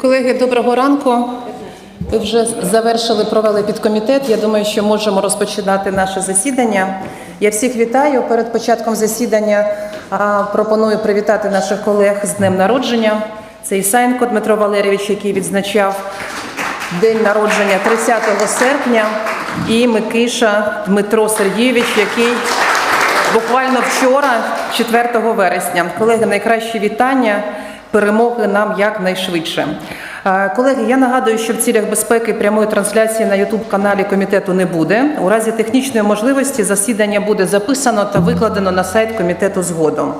Колеги, доброго ранку. Ви вже завершили, провели підкомітет. Я думаю, що можемо розпочинати наше засідання. Я всіх вітаю. Перед початком засідання пропоную привітати наших колег з днем народження. Це Ісаєнко Дмитро Валерійович, який відзначав день народження 30 серпня, і Микиша Дмитро Сергійович, який буквально вчора, 4 вересня. Колеги, найкращі вітання, перемоги нам якнайшвидше. Е, Колеги, я нагадую, що в цілях безпеки прямої трансляції на Ютуб-каналі комітету не буде. У разі технічної можливості засідання буде записано та викладено на сайт комітету згодом.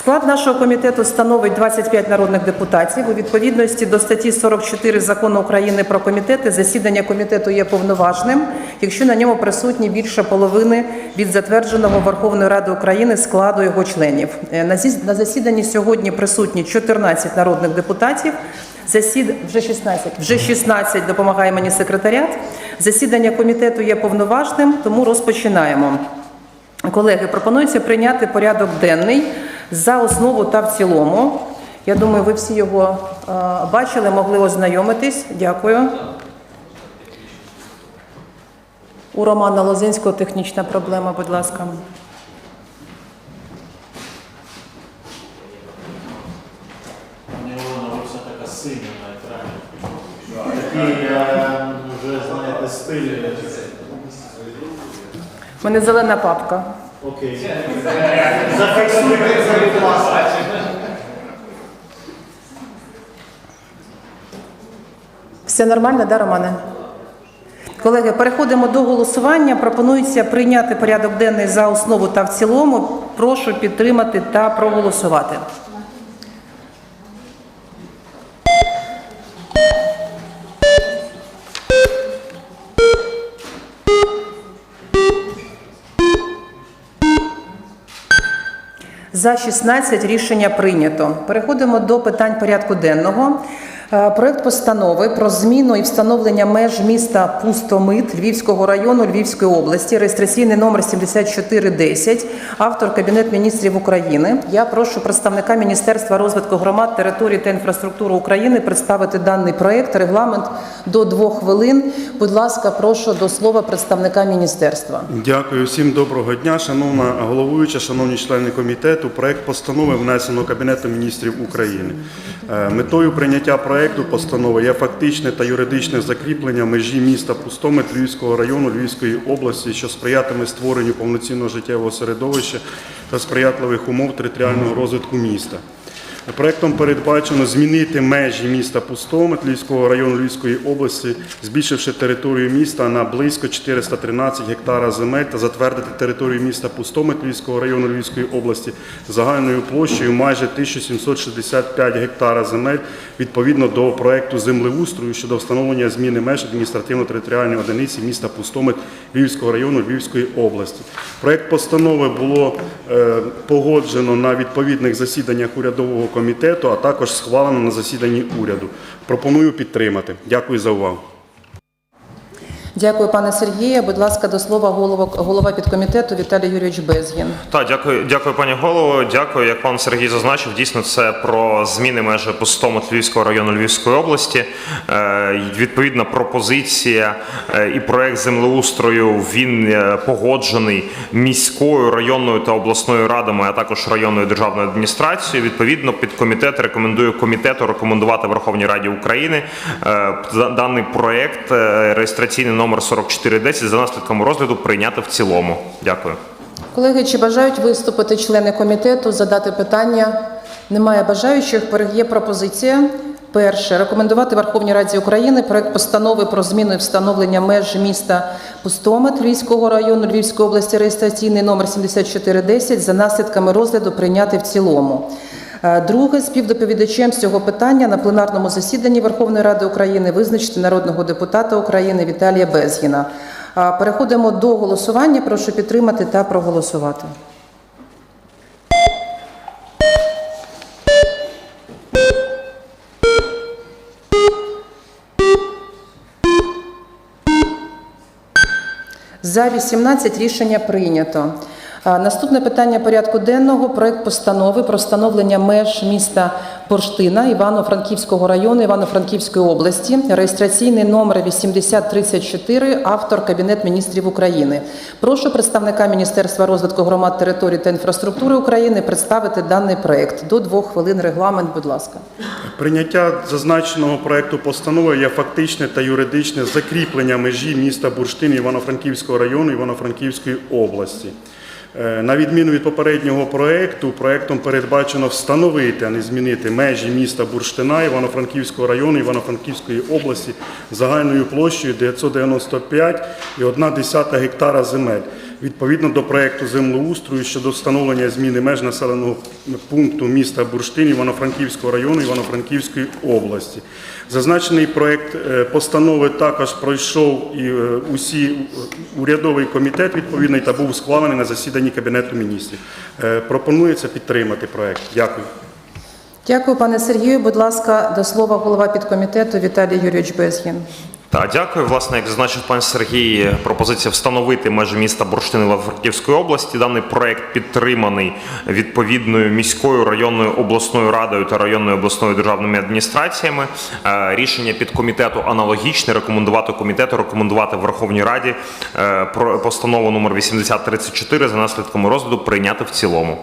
Склад нашого комітету становить 25 народних депутатів. У відповідності до статті 44 закону України про комітети засідання комітету є повноважним, якщо на ньому присутні більше половини від затвердженого Верховною Радою України складу його членів. Е, На засіданні сьогодні присутні 14 народних депутатів. Засід... Вже 16. Вже 16 допомагає мені секретаріат. Засідання комітету є повноважним, тому розпочинаємо. Колеги, пропонується прийняти порядок денний за основу та в цілому. Я думаю, ви всі його е, бачили, могли ознайомитись. Дякую. У Романа Лозинського технічна проблема, будь ласка. Такий, е, вже, знаєте, стиль. У мене зелена папка. Окей. Зафіксуйте це, будь ласка. Все нормально, да, Романе? Колеги, переходимо до голосування. Пропонується прийняти порядок денний за основу та в цілому. Прошу підтримати та проголосувати. За 16 рішення прийнято. Переходимо до питань порядку денного. Е, Проект постанови про зміну і встановлення меж міста Пустомит Львівського району Львівської області, реєстраційний номер 7410, автор Кабінет міністрів України. Я прошу представника Міністерства розвитку громад, територій та інфраструктури України представити даний проект. Регламент до двох хвилин. Будь ласка, прошу до слова представника міністерства. Дякую всім доброго дня, шановна головуюча, шановні члени комітету. Проект постанови внесено Кабінетом міністрів України. Е, Метою прийняття проекту постанови є фактичне та юридичне закріплення межі міста Пустомет Львівського району Львівської області, що сприятиме створенню повноцінного життєвого середовища та сприятливих умов територіального розвитку міста. Проектом передбачено змінити межі міста Пустомит Львівського району Львівської області, збільшивши територію міста на близько 413 гектара земель та затвердити територію міста Пустомит Львівського району Львівської області загальною площею майже 1765 гектара земель відповідно до проекту землеустрою щодо встановлення зміни меж адміністративно-територіальної одиниці міста Пустомит Львівського району Львівської області. Проект постанови було е, погоджено на відповідних засіданнях урядового комітету, а також схвалено на засіданні уряду. Пропоную підтримати. Дякую за увагу. Дякую, пане Сергію. Будь ласка, до слова голова, голова підкомітету Віталій Юрійович Безгін. Так, дякую, дякую, пані голово. Дякую, як пан Сергій зазначив. Дійсно, це про зміни межі пустому Львівського району Львівської області. Е, Відповідна пропозиція е, і проект землеустрою він е, погоджений міською, районною та обласною радами, а також районною державною адміністрацією. Відповідно, підкомітет рекомендує комітету рекомендувати Верховній Раді України е, даний проект реєстраційний номер 4410 за наслідком розгляду прийняти в цілому. Дякую. Колеги, чи бажають виступити члени комітету, задати питання? Немає бажаючих. Є пропозиція. Перше рекомендувати Верховній Раді України проект постанови про зміну і встановлення меж міста Пустомет Львівського району Львівської області реєстраційний номер 7410 за наслідками розгляду прийняти в цілому. Е, Друге, співдоповідачем з цього питання на пленарному засіданні Верховної Ради України визначити народного депутата України Віталія Безгіна. Е, Переходимо до голосування. Прошу підтримати та проголосувати. За 18 рішення прийнято. Наступне питання порядку денного проект постанови про встановлення меж міста Бурштина Івано-Франківського району Івано-Франківської області, реєстраційний номер 8034, автор Кабінет міністрів України. Прошу представника Міністерства розвитку громад, територій та інфраструктури України представити даний проект. До двох хвилин регламент, будь ласка. Прийняття зазначеного проекту постанови є фактичне та юридичне закріплення межі міста Бурштин Івано-Франківського району Івано-Франківської області. Е, На відміну від попереднього проєкту, проєктом передбачено встановити, а не змінити межі міста Бурштина Івано-Франківського району Івано-Франківської області загальною площею 995,1 гектара земель. Відповідно до проекту землеустрою щодо встановлення зміни меж населеного пункту міста Бурштин Івано-Франківського району Івано-Франківської області. Зазначений проект е, постанови також пройшов і е, усі е, урядовий комітет відповідний та був схвалений на засіданні Кабінету міністрів. Пропонується підтримати проект. Дякую. Дякую, пане Сергію. Будь ласка, до слова голова підкомітету Віталій Юрійович Безгін. Так, дякую. Власне, як зазначив пан Сергій, пропозиція встановити межі міста Бурштин Івано-Франківської області. Даний проект підтриманий відповідною міською районною обласною радою та районною обласною державними адміністраціями. Е, Рішення підкомітету аналогічне. Рекомендувати комітету, рекомендувати Верховній Раді е, постанову номер 8034 за наслідками розгляду прийняти в цілому.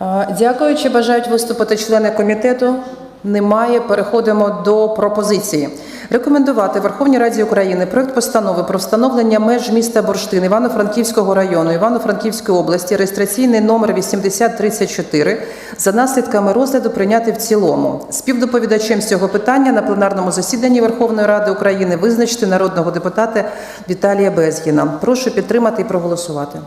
А, Дякую. Чи бажають виступити члени комітету? Немає. Переходимо до пропозиції. Рекомендувати Верховній Раді України проект постанови про встановлення меж міста Бурштин Івано-Франківського району Івано-Франківської області, реєстраційний номер 8034, за наслідками розгляду прийняти в цілому. Співдоповідачем цього питання на пленарному засіданні Верховної Ради України визначити народного депутата Віталія Безгіна. Прошу підтримати і проголосувати.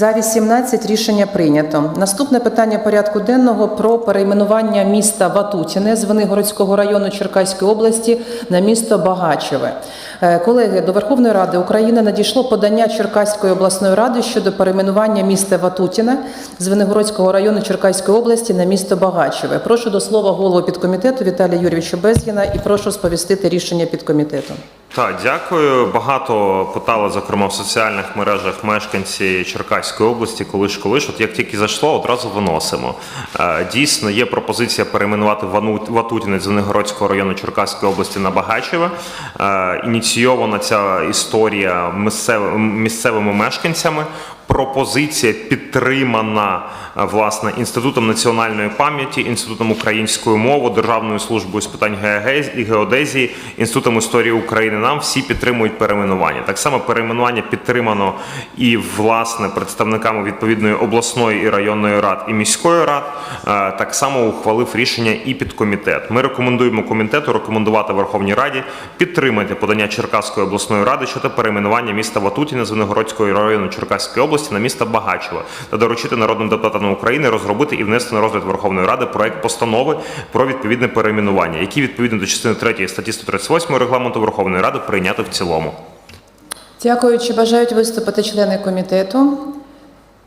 За 18 рішення прийнято. Наступне питання порядку денного про перейменування міста Ватутіне з Винигородського району Черкаської області на місто Багачеве. Е, Колеги, до Верховної Ради України надійшло подання Черкаської обласної ради щодо перейменування міста Ватутіне з Винигородського району Черкаської області на місто Багачеве. Прошу до слова голову підкомітету Віталія Юрійовича Безгіна і прошу сповістити рішення підкомітету. Так, дякую. Багато питали, зокрема в соціальних мережах мешканці Черкаської області, коли ж коли ж, от як тільки зайшло, одразу виносимо. Е, Дійсно, є пропозиція перейменувати Ватутінець Звенигородського району Черкаської області на Багачеве. Ініційована ця історія місцевими мешканцями. Пропозиція підтримана е, власне інститутом національної пам'яті, інститутом української мови, Державною службою з питань геодезії, інститутом історії України. Нам всі підтримують перейменування. Так само перейменування підтримано і власне представниками відповідної обласної і районної рад і міської рад. Е, Так само ухвалив рішення і підкомітет. Ми рекомендуємо комітету рекомендувати Верховній Раді підтримати подання Черкаської обласної ради щодо перейменування міста Ватутіна з Виногородського району Черкаської області на місто Багачево та доручити народним депутатам України розробити і внести на розгляд Верховної Ради проект постанови про відповідне перейменування, які відповідно до частини 3 статті 138 регламенту Верховної Ради прийняти в цілому. Дякую. Чи бажають виступити члени комітету?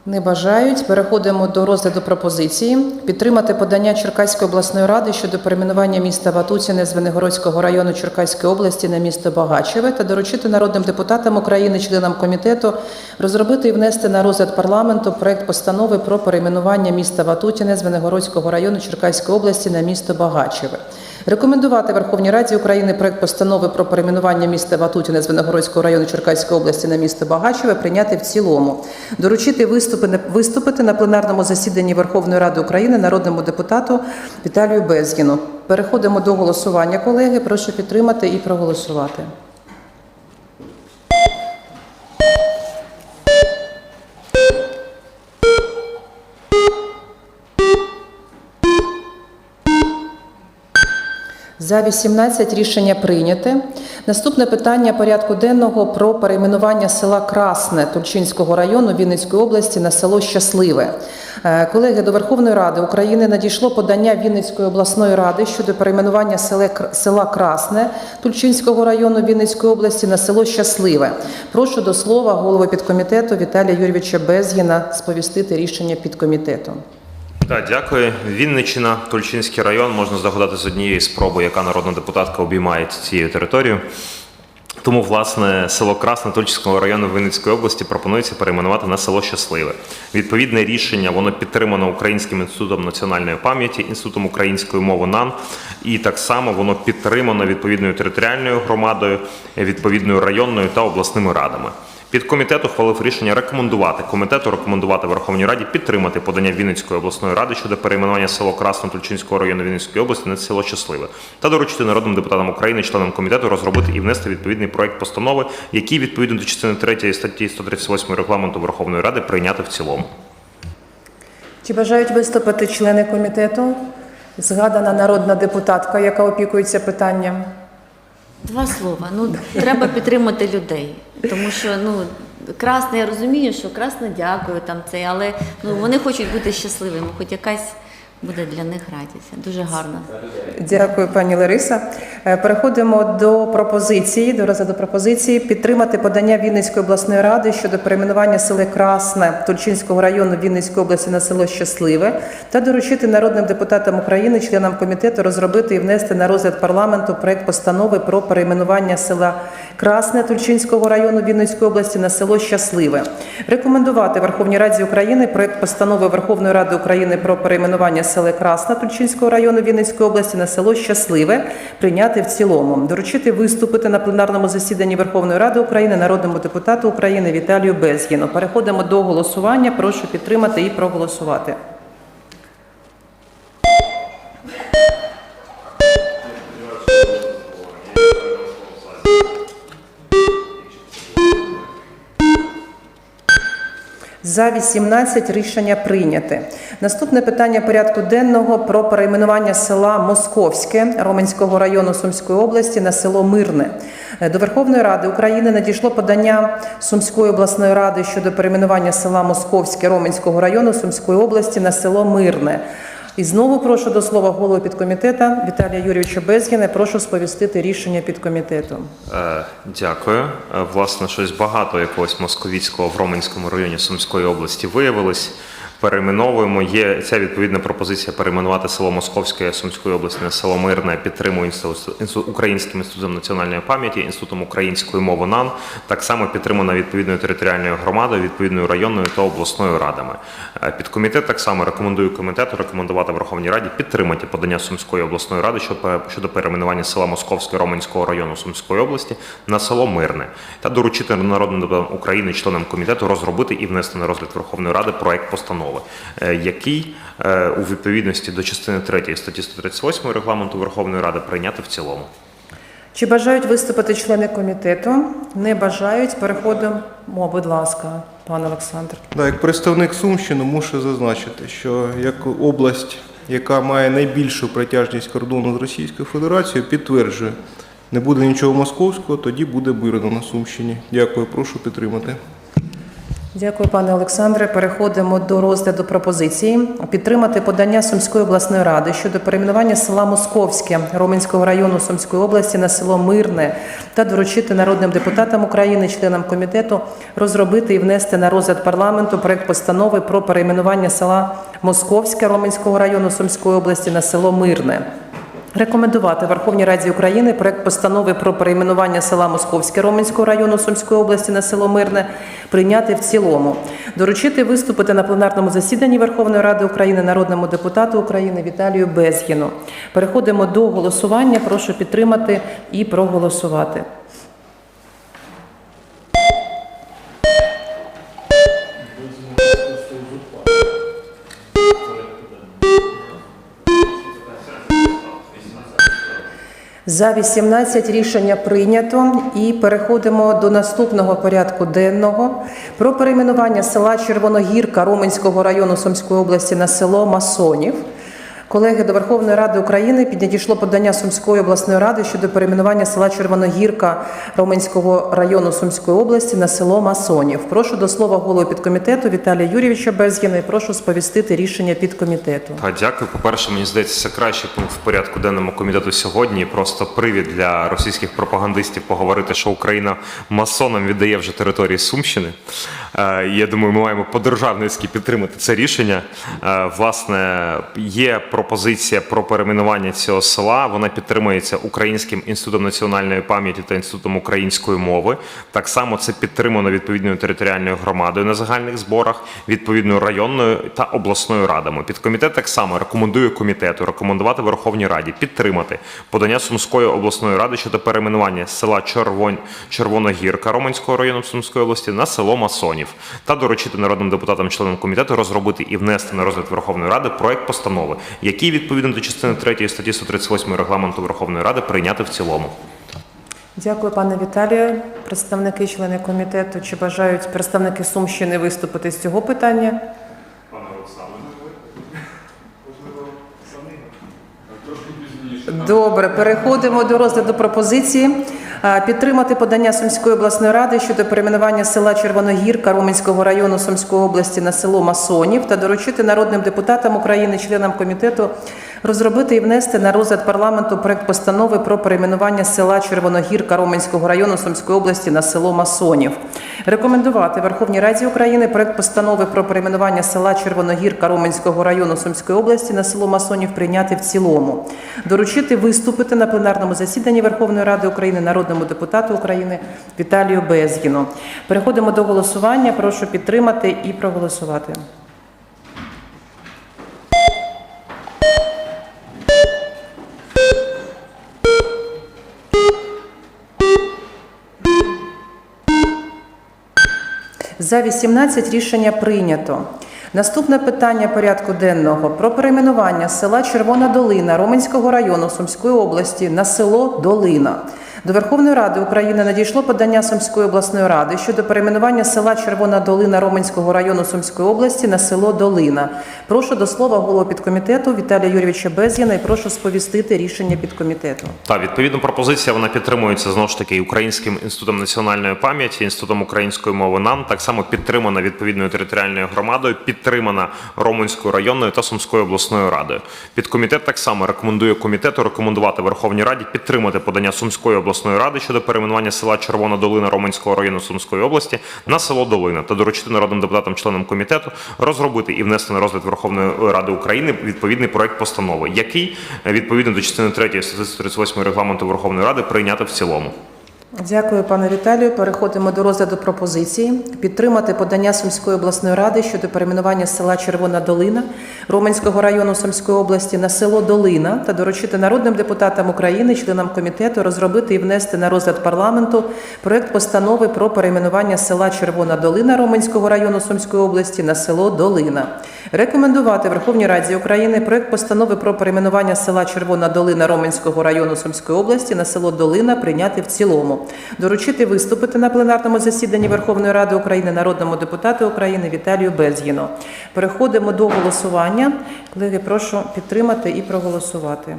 Не бажають. Переходимо до розгляду пропозиції. Підтримати подання Черкаської обласної ради щодо перейменування міста Ватутіне Венегородського району Черкаської області на місто Багачеве та доручити народним депутатам України, членам комітету, розробити і внести на розгляд парламенту проект постанови про перейменування міста Ватутіне з Венегородського району Черкаської області на місто Багачеве. Рекомендувати Верховній Раді України проект постанови про перейменування міста Ватутіне з Виногородського району Черкаської області на місто Багачеве прийняти в цілому. Доручити виступи, виступити на пленарному засіданні Верховної Ради України народному депутату Віталію Безгіну. Переходимо до голосування, колеги. Прошу підтримати і проголосувати. За 18 рішення прийняте. Наступне питання порядку денного про перейменування села Красне Тульчинського району Вінницької області на село Щасливе. Е, Колеги, до Верховної Ради України надійшло подання Вінницької обласної ради щодо перейменування села Красне Тульчинського району Вінницької області на село Щасливе. Прошу до слова голову підкомітету Віталія Юрійовича Безгіна сповістити рішення підкомітету. Так, дякую. Вінниччина, Тульчинський район. Можна здогадати з однієї спроби, яка народна депутатка обіймає цією територією. Тому, власне, село Красне Тульчинського району Вінницької області пропонується перейменувати на село Щасливе. Відповідне рішення воно підтримано Українським інститутом національної пам'яті, інститутом української мови НАН, і так само воно підтримано відповідною територіальною громадою, відповідною районною та обласними радами. Підкомітет ухвалив рішення рекомендувати комітету рекомендувати Верховній Раді підтримати подання Вінницької обласної ради щодо перейменування село Красно Тульчинського району Вінницької області на село Щасливе та доручити народним депутатам України, членам комітету розробити і внести відповідний проект постанови, який відповідно до частини 3 статті 138 регламенту Верховної Ради прийняти в цілому. Чи бажають виступити члени комітету? Згадана народна депутатка, яка опікується питанням. Два слова. Ну треба підтримати людей, тому що ну красне, я розумію, що красне дякую там це, але ну вони хочуть бути щасливими, хоч якась буде для них радість. Дуже гарно. Дякую, пані Лариса. Е, Переходимо до пропозиції, до розгляду пропозиції підтримати подання Вінницької обласної ради щодо перейменування села Красне Тульчинського району Вінницької області на село Щасливе та доручити народним депутатам України, членам комітету, розробити і внести на розгляд парламенту проект постанови про перейменування села Красне Тульчинського району Вінницької області на село Щасливе. Рекомендувати Верховній Раді України проект постанови Верховної Ради України про перейменування села Красна Тульчинського району Вінницької області на село Щасливе прийняти в цілому. Доручити виступити на пленарному засіданні Верховної Ради України народному депутату України Віталію Безгіну. Переходимо до голосування. Прошу підтримати і проголосувати. За 18 рішення прийняте. Наступне питання порядку денного про перейменування села Московське Роменського району Сумської області на село Мирне. До Верховної Ради України надійшло подання Сумської обласної ради щодо перейменування села Московське Роменського району Сумської області на село Мирне. І знову прошу до слова голову підкомітета Віталія Юрійовича Безгіна. Прошу сповістити рішення підкомітету. Е, Дякую. Е, Власне, щось багато якогось московіцького в Роменському районі Сумської області виявилось. Перейменовуємо. Є ця відповідна пропозиція перейменувати село Московське Сумської області на село Мирне. Підтримує Українським інститутом національної пам'яті, інститутом української мови НАН. Так само підтримана відповідною територіальною громадою, відповідною районною та обласною радами. Е, Підкомітет так само рекомендує комітету рекомендувати Верховній Раді підтримати подання Сумської обласної ради щодо- перейменування села Московське Роменського району Сумської області на село Мирне та доручити народним депутатам України, членам комітету, розробити і внести на розгляд Верховної Ради проект постанови, е, який е, у відповідності до частини 3 статті 138 регламенту Верховної Ради прийняти в цілому. Чи бажають виступити члени комітету? Не бажають. Переходимо. Будь ласка, пан Олександр. Да, як представник Сумщини мушу зазначити, що як область, яка має найбільшу протяжність кордону з Російською Федерацією, підтверджує, не буде нічого московського, тоді буде мирно на Сумщині. Дякую, прошу підтримати. Дякую, пане Олександре. Переходимо до розгляду пропозиції. Підтримати подання Сумської обласної ради щодо перейменування села Московське Роменського району Сумської області на село Мирне та доручити народним депутатам України, членам комітету, розробити і внести на розгляд парламенту проект постанови про перейменування села Московське Роменського району Сумської області на село Мирне. Рекомендувати Верховній Раді України проект постанови про перейменування села Московське Роменського району Сумської області на село Мирне прийняти в цілому. Доручити виступити на пленарному засіданні Верховної Ради України народному депутату України Віталію Безгіну. Переходимо до голосування. Прошу підтримати і проголосувати. За 18 рішення прийнято і переходимо до наступного порядку денного про перейменування села Червоногірка Роменського району Сумської області на село Масонів. Колеги, до Верховної Ради України піднадійшло подання Сумської обласної ради щодо перейменування села Червоногірка Роменського району Сумської області на село Масонів. Прошу до слова голову підкомітету Віталія Юрійовича Безгіна і прошу сповістити рішення підкомітету. Дякую. По-перше, мені здається, це кращий пункт в порядку денному комітету сьогодні. Просто привід для російських пропагандистів поговорити, що Україна масонам віддає вже території Сумщини. Е, Я думаю, ми маємо по-державницьки підтримати це рішення. Е, Власне, є пропозиція про перейменування цього села. Вона підтримується Українським інститутом національної пам'яті та інститутом української мови. Так само це підтримано відповідною територіальною громадою на загальних зборах, відповідною районною та обласною радами. Підкомітет так само рекомендує комітету рекомендувати Верховній Раді підтримати подання Сумської обласної ради щодо перейменування села Червонь Червоногірка Романського району Сумської області на село Масонів та доручити народним депутатам членам комітету розробити і внести на розгляд Верховної Ради проект постанови, відповідно до частини 3 статті 138 регламенту Верховної Ради прийняти в цілому. Дякую, пане Віталію. Представники, члени комітету, чи бажають представники Сумщини виступити з цього питання? Добре, переходимо до розгляду пропозиції. Підтримати подання Сумської обласної ради щодо перейменування села Червоногірка Роменського району Сумської області на село Масонів та доручити народним депутатам України, членам комітету, розробити і внести на розгляд парламенту проект постанови про перейменування села Червоногірка Роменського району Сумської області на село Масонів. Рекомендувати Верховній Раді України проект постанови про перейменування села Червоногірка Роменського району Сумської області на село Масонів прийняти в цілому. Доручити виступити на пленарному засіданні Верховної Ради України народному депутату України Віталію Безгіну. Переходимо до голосування. Прошу підтримати і проголосувати. За 18 рішення прийнято. Наступне питання порядку денного про перейменування села Червона Долина Роменського району Сумської області на село Долина. До Верховної Ради України надійшло подання Сумської обласної ради щодо перейменування села Червона Долина Роменського району Сумської області на село Долина. Прошу до слова голову підкомітету Віталія Юрійовича Без'яна і прошу сповістити рішення підкомітету. Та відповідно пропозиція вона підтримується знову ж таки Українським інститутом національної пам'яті, інститутом української мови НАМ, так само підтримана відповідною територіальною громадою, підтримана Романською районною та Сумською обласною радою. Підкомітет так само рекомендує комітету рекомендувати Верховній Раді підтримати подання Сумської обласної ради щодо перейменування села Червона Долина Романського району Сумської області на село Долина та доручити народним депутатам членам комітету розробити і внести на розгляд Верховної Ради України відповідний проект постанови, який відповідно до частини 3 статті 38 регламенту Верховної Ради прийняти в цілому. Дякую, пане Віталію. Переходимо до розгляду пропозиції. Підтримати подання Сумської обласної ради щодо перейменування села Червона Долина Роменського району Сумської області на село Долина та доручити народним депутатам України, членам комітету, розробити і внести на розгляд парламенту проект постанови про перейменування села Червона Долина Роменського району Сумської області на село Долина. Рекомендувати Верховній Раді України проект постанови про перейменування села Червона Долина Роменського району Сумської області на село Долина прийняти в цілому. Доручити виступити на пленарному засіданні Верховної Ради України народному депутату України Віталію Безгіну. Переходимо до голосування. Колеги, прошу підтримати і проголосувати.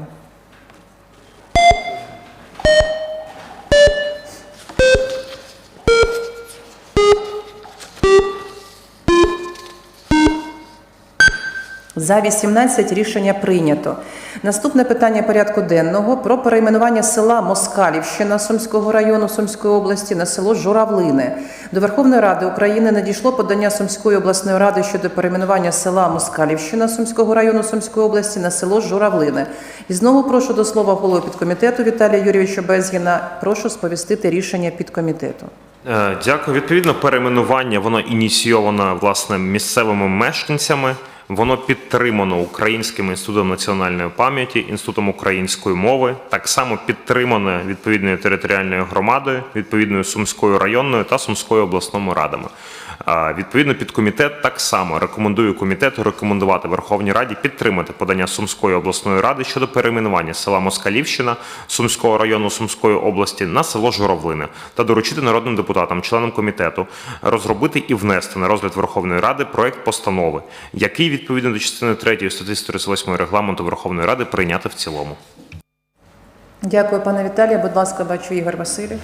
За 18 рішення прийнято. Наступне питання порядку денного про перейменування села Москалівщина Сумського району Сумської області на село Журавлине. До Верховної Ради України надійшло подання Сумської обласної ради щодо перейменування села Москалівщина Сумського району Сумської області на село Журавлине. І знову прошу до слова голову підкомітету Віталія Юрійовича Безгіна. Прошу сповістити рішення підкомітету. Е, Дякую. Відповідно, перейменування воно ініційовано власне місцевими мешканцями. Воно підтримано Українським інститутом національної пам'яті, інститутом української мови, так само підтримане відповідною територіальною громадою, відповідною Сумською районною та Сумською обласними радами. Відповідно, підкомітет так само рекомендує комітету рекомендувати Верховній Раді підтримати подання Сумської обласної ради щодо перейменування села Москалівщина Сумського району Сумської області на село Журавлине та доручити народним депутатам, членам комітету, розробити і внести на розгляд Верховної Ради проект постанови, який відповідно до частини 3 статті 138 регламенту Верховної Ради прийняти в цілому. Дякую, пане Віталію. Будь ласка, бачу Ігор Васильєв.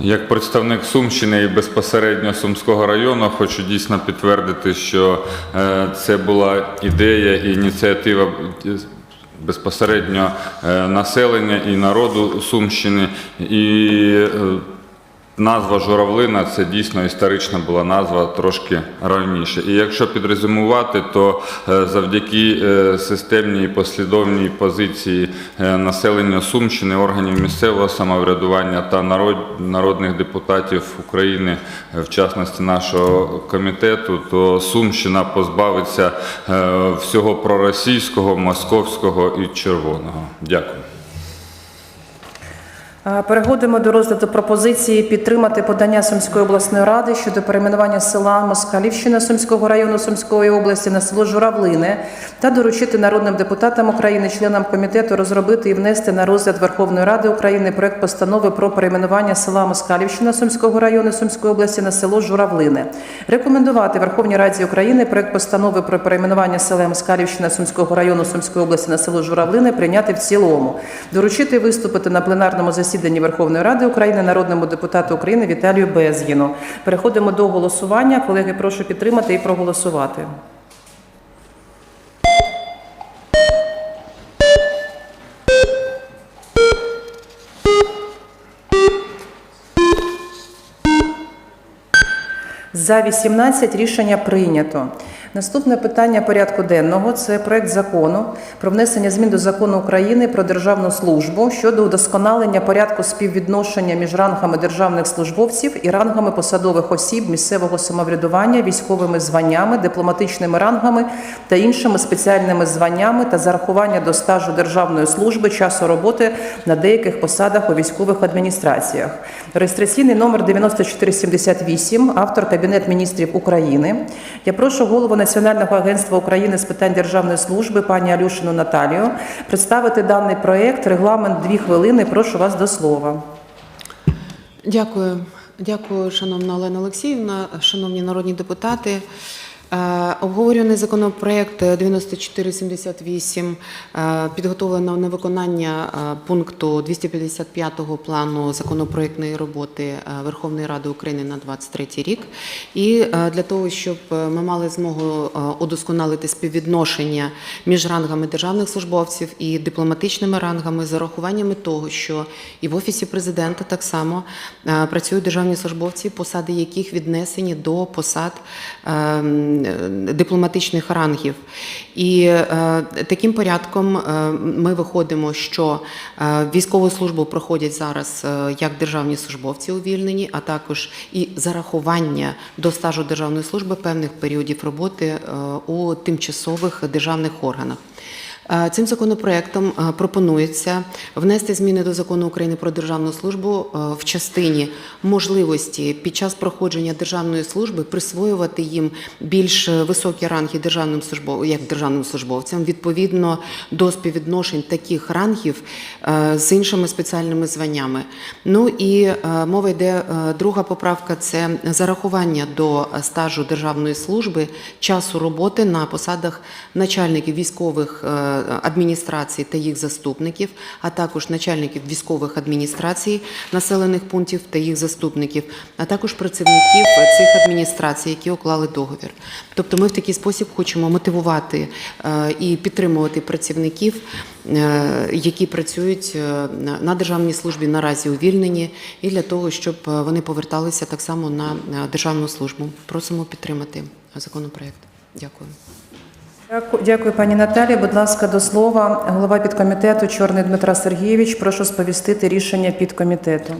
Як представник Сумщини і безпосередньо Сумського району, хочу дійсно підтвердити, що е, це була ідея і ініціатива е, безпосередньо е, населення і народу Сумщини. І назва Журавлина це дійсно історична була назва трошки раніше. І якщо підрезюмувати, то е, завдяки е, системній послідовній позиції е, населення Сумщини, органів місцевого самоврядування та народ, народних депутатів України, в частності нашого комітету, то Сумщина позбавиться всього проросійського, московського і червоного. Дякую. А, Переходимо до розгляду пропозиції підтримати подання Сумської обласної ради щодо перейменування села Москалівщина Сумського району Сумської області на село Журавлине та доручити народним депутатам України, членам комітету розробити і внести на розгляд Верховної Ради України проект постанови про перейменування села Москалівщина Сумського району Сумської області на село Журавлине. Рекомендувати Верховній Раді України проект постанови про перейменування села Москалівщина Сумського району Сумської області на село Журавлине прийняти в цілому. Доручити виступити на пленарному засіданні Верховної Ради України народному депутату України Віталію Безгіну. Переходимо до голосування. Колеги, прошу підтримати і проголосувати. За 18 рішення прийнято. Наступне питання порядку денного це проект закону про внесення змін до закону України про державну службу щодо удосконалення порядку співвідношення між рангами державних службовців і рангами посадових осіб місцевого самоврядування, військовими званнями, дипломатичними рангами та іншими спеціальними званнями та зарахування до стажу державної служби часу роботи на деяких посадах у військових адміністраціях. Реєстраційний номер 9478, автор Кабінет міністрів України. Я прошу голову Національного агентства України з питань державної служби пані Алюшину Наталію представити даний проект. Регламент дві хвилини. Прошу вас до слова. Дякую, дякую, шановна Олена Олексіївна, шановні народні депутати. Е, Обговорюваний законопроект 9478 е, підготовлено на виконання е, пункту 255 плану законопроектної роботи Верховної Ради України на 23 рік. І для того, щоб ми мали змогу удосконалити співвідношення між рангами державних службовців і дипломатичними рангами, з урахуваннями того, що і в офісі президента так само працюють державні службовці, посади яких віднесені до посад ем, дипломатичних рангів. І е, таким порядком е, ми виходимо, що е, військову службу проходять зараз як державні службовці увільнені, а також і зарахування до стажу державної служби певних періодів роботи у тимчасових державних органах. Е, Цим законопроектом е, пропонується внести зміни до закону України про державну службу е, в частині можливості під час проходження державної служби присвоювати їм більш високі ранги державним службов... як державним службовцям відповідно до співвідношень таких рангів з іншими спеціальними званнями. Ну і мова йде друга поправка це зарахування до стажу державної служби часу роботи на посадах начальників військових адміністрацій та їх заступників, а також начальників військових адміністрацій населених пунктів та їх заступників, а також працівників цих адміністрацій, які уклали договір. Тобто ми в такий спосіб хочемо мотивувати е, і підтримувати працівників, е, які працюють е, на- державній службі наразі увільнені, і для того, щоб вони поверталися так само на державну службу. Просимо підтримати законопроект. Дякую. Дяку- Дякую, пані Наталі. Будь ласка, до слова голова підкомітету Чорний Дмитра Сергійович. Прошу сповістити рішення підкомітету.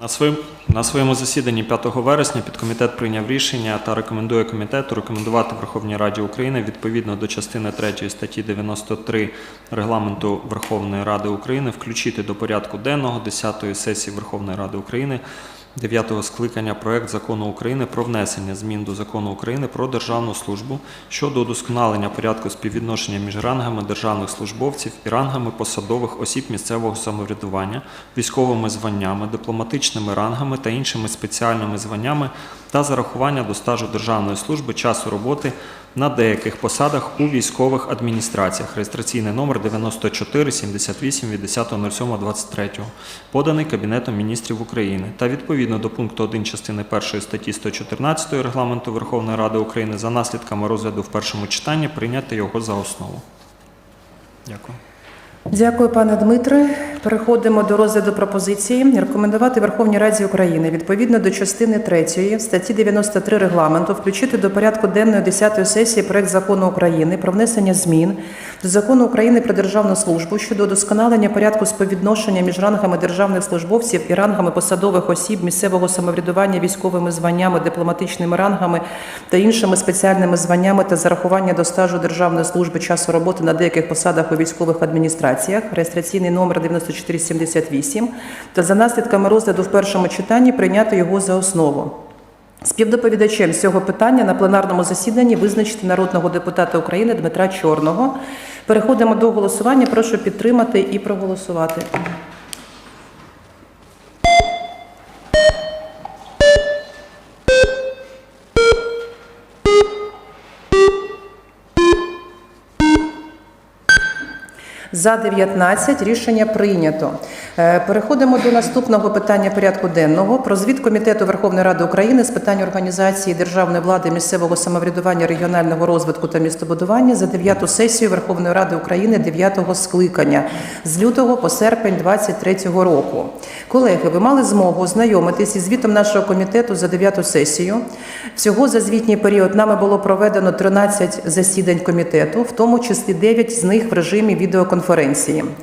На своєму, на своєму засіданні 5 вересня підкомітет прийняв рішення та рекомендує комітету рекомендувати Верховній Раді України відповідно до частини 3 статті 93 Регламенту Верховної Ради України включити до порядку денного 10-ї сесії Верховної Ради України 9 скликання проект закону України про внесення змін до закону України про державну службу щодо удосконалення порядку співвідношення між рангами державних службовців і рангами посадових осіб місцевого самоврядування, військовими званнями, дипломатичними рангами та іншими спеціальними званнями та зарахування до стажу державної служби часу роботи на деяких посадах у військових адміністраціях. Реєстраційний номер 9478 від 10.07.23, поданий Кабінетом міністрів України. Та відповідно до пункту 1 частини 1 статті 114 Регламенту Верховної Ради України за наслідками розгляду в першому читанні прийняти його за основу. Дякую. Дякую, пане Дмитре. Переходимо до розгляду пропозиції. Рекомендувати Верховній Раді України відповідно до частини 3 статті 93 регламенту включити до порядку денної 10-ї сесії проект закону України про внесення змін до закону України про державну службу щодо удосконалення порядку співвідношення між рангами державних службовців і рангами посадових осіб місцевого самоврядування військовими званнями, дипломатичними рангами та іншими спеціальними званнями та зарахування до стажу державної служби часу роботи на деяких посадах у військових адміністраціях, реєстраційний номер 9478, та за наслідками розгляду в першому читанні прийняти його за основу. Співдоповідачем цього питання на пленарному засіданні визначити народного депутата України Дмитра Чорного. Переходимо до голосування. Прошу підтримати і проголосувати. За 19 рішення прийнято. Е, Переходимо до наступного питання порядку денного про звіт Комітету Верховної Ради України з питань організації державної влади, місцевого самоврядування, регіонального розвитку та містобудування за 9 сесію Верховної Ради України 9 скликання з лютого по серпень 2023 року. Колеги, ви мали змогу ознайомитись із звітом нашого комітету за 9 сесію. Всього за звітній період нами було проведено 13 засідань комітету, в тому числі 9 з них в режимі відеоконференції.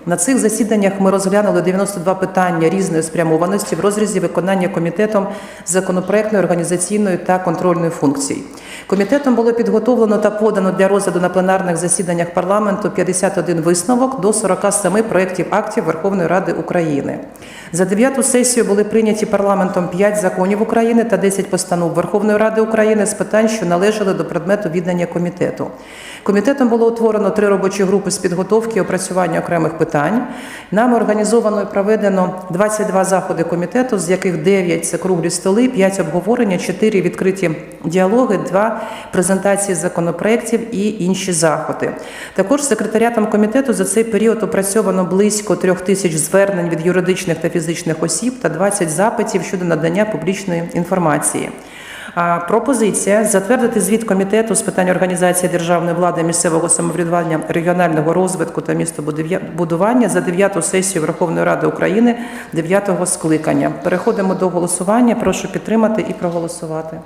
На цих засіданнях ми розглянули 92 питання різної спрямованості в розрізі виконання комітетом законопроектної, організаційної та контрольної функцій. Комітетом було підготовлено та подано для розгляду на пленарних засіданнях парламенту 51 висновок до 47 проєктів актів Верховної Ради України. За дев'яту сесію були прийняті парламентом 5 законів України та 10 постанов Верховної Ради України з питань, що належали до предмету віддання комітету. Комітетом було утворено три робочі групи з підготовки і опрацювання окремих питань. Нами організовано і проведено 22 заходи комітету, з яких 9 – це круглі столи, 5 обговорення, 4 відкриті діалоги, 2 презентації законопроєктів і інші заходи. Також секретаріатом комітету за цей період опрацьовано близько трьох тисяч звернень від юридичних та фізичних осіб та 20 запитів щодо надання публічної інформації. Пропозиція затвердити звіт комітету з питань організації державної влади, місцевого самоврядування, регіонального розвитку та містобудування за 9 сесію Верховної Ради України 9 скликання. Переходимо до голосування. Прошу підтримати і проголосувати.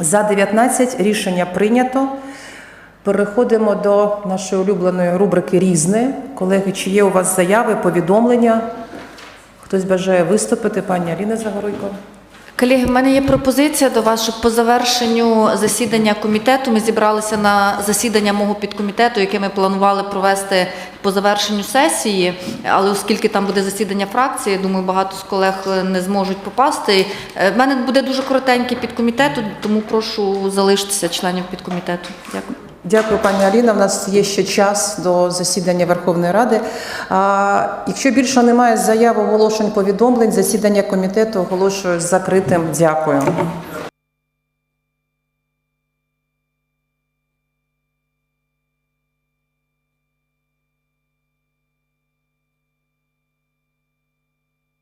За 19 рішення прийнято. Переходимо до нашої улюбленої рубрики Різне. Колеги, чи є у вас заяви, повідомлення? Хтось бажає виступити? Пані Аліна Загоруйко. Колеги, в мене є пропозиція до вас, щоб по завершенню засідання комітету ми зібралися на засідання мого підкомітету, яке ми планували провести по завершенню сесії. Але оскільки там буде засідання фракції, думаю, багато з колег не зможуть попасти. Е, В мене буде дуже коротенький підкомітет, тому прошу залишитися членів підкомітету. Дякую. Дякую, пані Аліна. У нас є ще час до засідання Верховної Ради. А, якщо більше немає заяв, оголошень, повідомлень, засідання комітету оголошую закритим. Дякую.